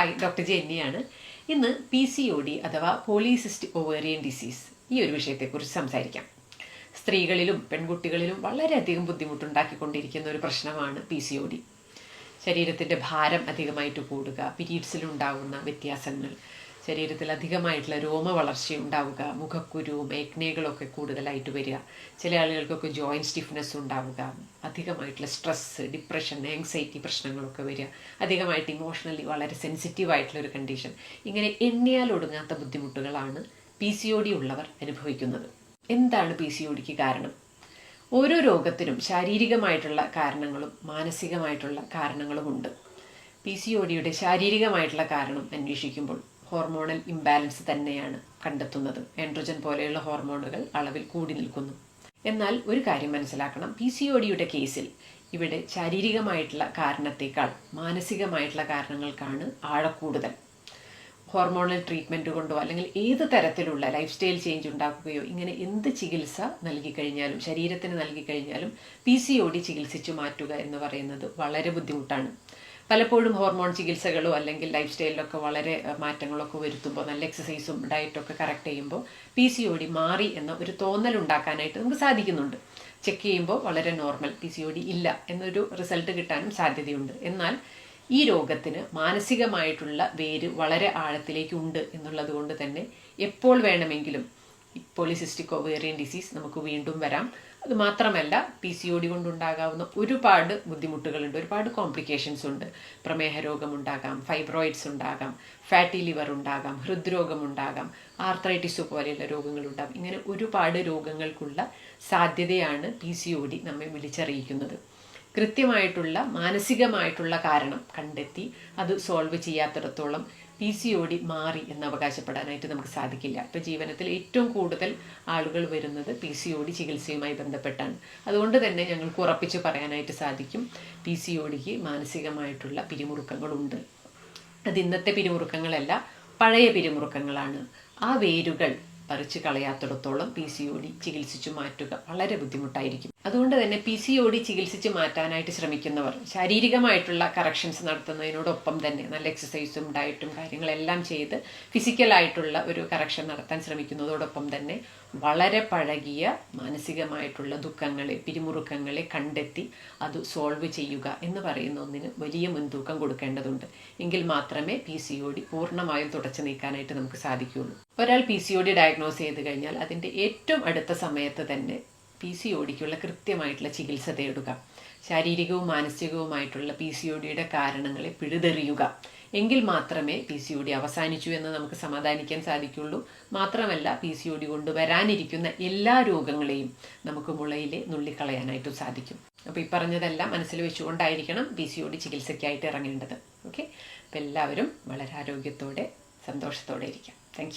Hi doctor ജെന്നിയാണ്. ഇന്ന് P C O D അഥവാ പോളിസിസ്റ്റ് ovarian disease ഈ ഒരു വിഷയത്തെക്കുറിച്ച് സംസാരിക്കാം. സ്ത്രീകളിലും പെൺകുട്ടികളിലും വളരെയധികം ബുദ്ധിമുട്ടുണ്ടാക്കിക്കൊണ്ടിരിക്കുന്ന ഒരു പ്രശ്നമാണ് പി സി ഒ ഡി ശരീരത്തിന്റെ ഭാരം അധികമായിട്ട് കൂടുക പീരീഡ്സിലുണ്ടാകുന്ന വ്യത്യാസങ്ങൾ ശരീരത്തിൽ അധികമായിട്ടുള്ള രോമ വളർച്ച ഉണ്ടാവുക മുഖക്കുരുവും ഏക്നേകളൊക്കെ കൂടുതലായിട്ട് വരിക ചില ആളുകൾക്കൊക്കെ ജോയിന്റ് സ്റ്റിഫ്നെസ് ഉണ്ടാവുക അധികമായിട്ടുള്ള സ്ട്രെസ്സ് ഡിപ്രഷൻ ആങ്സൈറ്റി പ്രശ്നങ്ങളൊക്കെ വരിക അധികമായിട്ട് ഇമോഷണലി വളരെ സെൻസിറ്റീവ് ആയിട്ടുള്ള ഒരു കണ്ടീഷൻ ഇങ്ങനെ എണ്ണിയാൽ ഒടുങ്ങാത്ത ബുദ്ധിമുട്ടുകളാണ് പി സി ഒ ഡി ഉള്ളവർ അനുഭവിക്കുന്നത്. എന്താണ് പി സി ഒ ഡിക്ക് കാരണം? ഓരോ രോഗത്തിനും ശാരീരികമായിട്ടുള്ള കാരണങ്ങളും മാനസികമായിട്ടുള്ള കാരണങ്ങളുമുണ്ട്. പി സി ഒ ഡിയുടെ ശാരീരികമായിട്ടുള്ള കാരണം അന്വേഷിക്കുമ്പോൾ ഹോർമോണൽ ഇംബാലൻസ് തന്നെയാണ് കണ്ടെത്തുന്നത്. ആൻഡ്രോജൻ പോലെയുള്ള ഹോർമോണുകൾ അളവിൽ കൂടി നിൽക്കുന്നു. എന്നാൽ ഒരു കാര്യം മനസ്സിലാക്കണം. പി സി ഒ ഡിയുടെ കേസിൽ ഇവിടെ ശാരീരികമായിട്ടുള്ള കാരണത്തേക്കാൾ മാനസികമായിട്ടുള്ള കാരണങ്ങൾക്കാണ് ആഴക്കൂടുതൽ. ഹോർമോണൽ ട്രീറ്റ്മെന്റ് കൊണ്ടോ അല്ലെങ്കിൽ ഏത് തരത്തിലുള്ള ലൈഫ് സ്റ്റൈൽ ചേഞ്ച് ഉണ്ടാക്കുകയോ ഇങ്ങനെ എന്ത് ചികിത്സ നൽകി കഴിഞ്ഞാലും ശരീരത്തിന് നൽകി കഴിഞ്ഞാലും പി സി ഒ ഡി ചികിത്സിച്ചു മാറ്റുക എന്ന് പറയുന്നത് വളരെ ബുദ്ധിമുട്ടാണ്. പലപ്പോഴും ഹോർമോൺ ചികിത്സകളോ അല്ലെങ്കിൽ ലൈഫ് സ്റ്റൈലിലൊക്കെ വളരെ മാറ്റങ്ങളൊക്കെ വരുത്തുമ്പോൾ നല്ല എക്സസൈസും ഡയറ്റൊക്കെ കറക്റ്റ് ചെയ്യുമ്പോൾ പി സി ഒ ഡി മാറി എന്ന ഒരു തോന്നൽ ഉണ്ടാക്കാനായിട്ട് നമുക്ക് സാധിക്കുന്നുണ്ട്. ചെക്ക് ചെയ്യുമ്പോൾ വളരെ normal P C O D ഇല്ല എന്നൊരു റിസൾട്ട് കിട്ടാനും സാധ്യതയുണ്ട്. എന്നാൽ ഈ രോഗത്തിന് മാനസികമായിട്ടുള്ള വേര് വളരെ ആഴത്തിലേക്ക് ഉണ്ട് എന്നുള്ളത് കൊണ്ട് തന്നെ എപ്പോൾ വേണമെങ്കിലും പോളിസിസ്റ്റിക് ഓവേറിയൻ ഡിസീസ് നമുക്ക് വീണ്ടും വരാം. അത് മാത്രമല്ല പി സി ഒ ഡി കൊണ്ടുണ്ടാകാവുന്ന ഒരുപാട് ബുദ്ധിമുട്ടുകളുണ്ട് ഒരുപാട് കോംപ്ലിക്കേഷൻസ് ഉണ്ട്. പ്രമേഹ രോഗമുണ്ടാകാം ഫൈബ്രോയിഡ്സ് ഉണ്ടാകാം ഫാറ്റി ലിവർ ഉണ്ടാകാം ഹൃദ്രോഗം ഉണ്ടാകാം ആർത്രൈറ്റിസ് പോലെയുള്ള രോഗങ്ങൾ ഉണ്ടാകും ഇങ്ങനെ ഒരുപാട് രോഗങ്ങൾക്കുള്ള സാധ്യതയാണ് പി സി ഒ ഡി നമ്മെ വിളിച്ചറിയിക്കുന്നത്. കൃത്യമായിട്ടുള്ള മാനസികമായിട്ടുള്ള കാരണം കണ്ടെത്തി അത് സോൾവ് ചെയ്യാത്തിടത്തോളം പി സി ഒ ഡി മാറി എന്ന് അവകാശപ്പെടാനായിട്ട് നമുക്ക് സാധിക്കില്ല. ഇപ്പോൾ ജീവനത്തിൽ ഏറ്റവും കൂടുതൽ ആളുകൾ വരുന്നത് പി സി ഒ ഡി ചികിത്സയുമായി ബന്ധപ്പെട്ടാണ്. അതുകൊണ്ട് തന്നെ ഞങ്ങൾക്ക് ഉറപ്പിച്ച് പറയാനായിട്ട് സാധിക്കും പി സി ഒ ഡിക്ക് മാനസികമായിട്ടുള്ള പിരിമുറുക്കങ്ങളുണ്ട്. അത് ഇന്നത്തെ പിരിമുറുക്കങ്ങളല്ല പഴയ പിരിമുറുക്കങ്ങളാണ്. ആ വേരുകൾ പറിച്ചു കളയാത്തിടത്തോളം പി സി ഒ ഡി ചികിത്സിച്ചു മാറ്റുക വളരെ ബുദ്ധിമുട്ടായിരിക്കും. അതുകൊണ്ട് തന്നെ പി സി ഒ ഡി ചികിത്സിച്ച് മാറ്റാനായിട്ട് ശ്രമിക്കുന്നവർ ശാരീരികമായിട്ടുള്ള കറക്ഷൻസ് നടത്തുന്നതിനോടൊപ്പം തന്നെ നല്ല എക്സസൈസും ഡയറ്റും കാര്യങ്ങളെല്ലാം ചെയ്ത് ഫിസിക്കലായിട്ടുള്ള ഒരു കറക്ഷൻ നടത്താൻ ശ്രമിക്കുന്നതോടൊപ്പം തന്നെ വളരെ പഴകിയ മാനസികമായിട്ടുള്ള ദുഃഖങ്ങളെ പിരിമുറുക്കങ്ങളെ കണ്ടെത്തി അത് സോൾവ് ചെയ്യുക എന്ന് പറയുന്ന ഒന്നിന് വലിയ മുൻതൂക്കം കൊടുക്കേണ്ടതുണ്ട്. എങ്കിൽ മാത്രമേ പി സി ഒ ഡി പൂർണമായും തുടച്ചു നീക്കാനായിട്ട് നമുക്ക് സാധിക്കുകയുള്ളൂ. ഒരാൾ P C O D diagnose ചെയ്ത് കഴിഞ്ഞാൽ അതിന്റെ ഏറ്റവും അടുത്ത സമയത്ത് തന്നെ പി സി ഒ ഡിക്കുള്ള കൃത്യമായിട്ടുള്ള ചികിത്സ തേടുക. ശാരീരികവും മാനസികവുമായിട്ടുള്ള പി സി ഒ ഡിയുടെ കാരണങ്ങളെ പിഴുതെറിയുക. എങ്കിൽ മാത്രമേ പി സി ഒ ഡി അവസാനിച്ചു എന്ന് നമുക്ക് സമാധാനിക്കാൻ സാധിക്കുള്ളൂ. മാത്രമല്ല പി സി ഒ ഡി കൊണ്ട് വരാനിരിക്കുന്ന എല്ലാ രോഗങ്ങളെയും നമുക്ക് മുളയിലെ നുള്ളിക്കളയാനായിട്ടും സാധിക്കും. അപ്പോൾ ഈ പറഞ്ഞതെല്ലാം മനസ്സിൽ വെച്ചുകൊണ്ടായിരിക്കണം പി സി ഒ ഡി ചികിത്സയ്ക്കായിട്ട് ഇറങ്ങേണ്ടത്. ഓക്കെ അപ്പോൾ എല്ലാവരും വളരെ ആരോഗ്യത്തോടെ സന്തോഷത്തോടെ ഇരിക്കാം. താങ്ക്